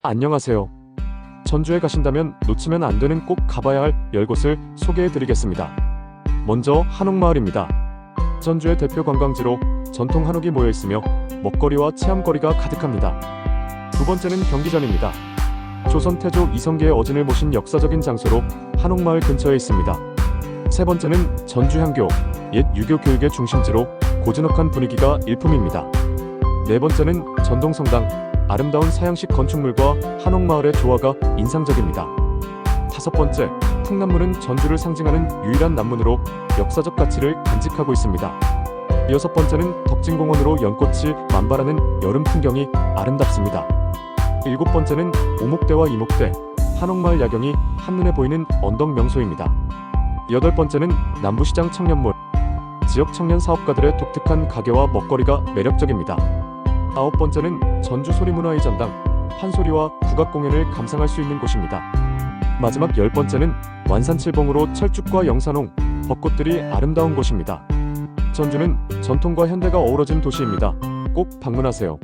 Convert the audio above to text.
안녕하세요. 전주에 가신다면 놓치면 안 되는 꼭 가봐야 할 10곳을 소개해 드리겠습니다. 먼저 한옥마을입니다. 전주의 대표 관광지로 전통 한옥이 모여 있으며 먹거리와 체험거리가 가득합니다. 두 번째는 경기전입니다. 조선 태조 이성계의 어진을 모신 역사적인 장소로 한옥마을 근처에 있습니다. 세 번째는 전주향교, 옛 유교 교육의 중심지로 고즈넉한 분위기가 일품입니다. 네 번째는 전동성당, 아름다운 서양식 건축물과 한옥마을의 조화가 인상적입니다. 다섯 번째, 풍남문은 전주를 상징하는 유일한 남문으로 역사적 가치를 간직하고 있습니다. 여섯 번째는 덕진공원으로 연꽃이 만발하는 여름 풍경이 아름답습니다. 일곱 번째는 오목대와 이목대, 한옥마을 야경이 한눈에 보이는 언덕 명소입니다. 여덟 번째는 남부시장 청년몰, 지역 청년 사업가들의 독특한 가게와 먹거리가 매력적입니다. 아홉 번째는 전주 소리문화의 전당, 판소리와 국악 공연을 감상할 수 있는 곳입니다. 마지막 열 번째는 완산칠봉으로 철쭉과 영산홍, 벚꽃들이 아름다운 곳입니다. 전주는 전통과 현대가 어우러진 도시입니다. 꼭 방문하세요.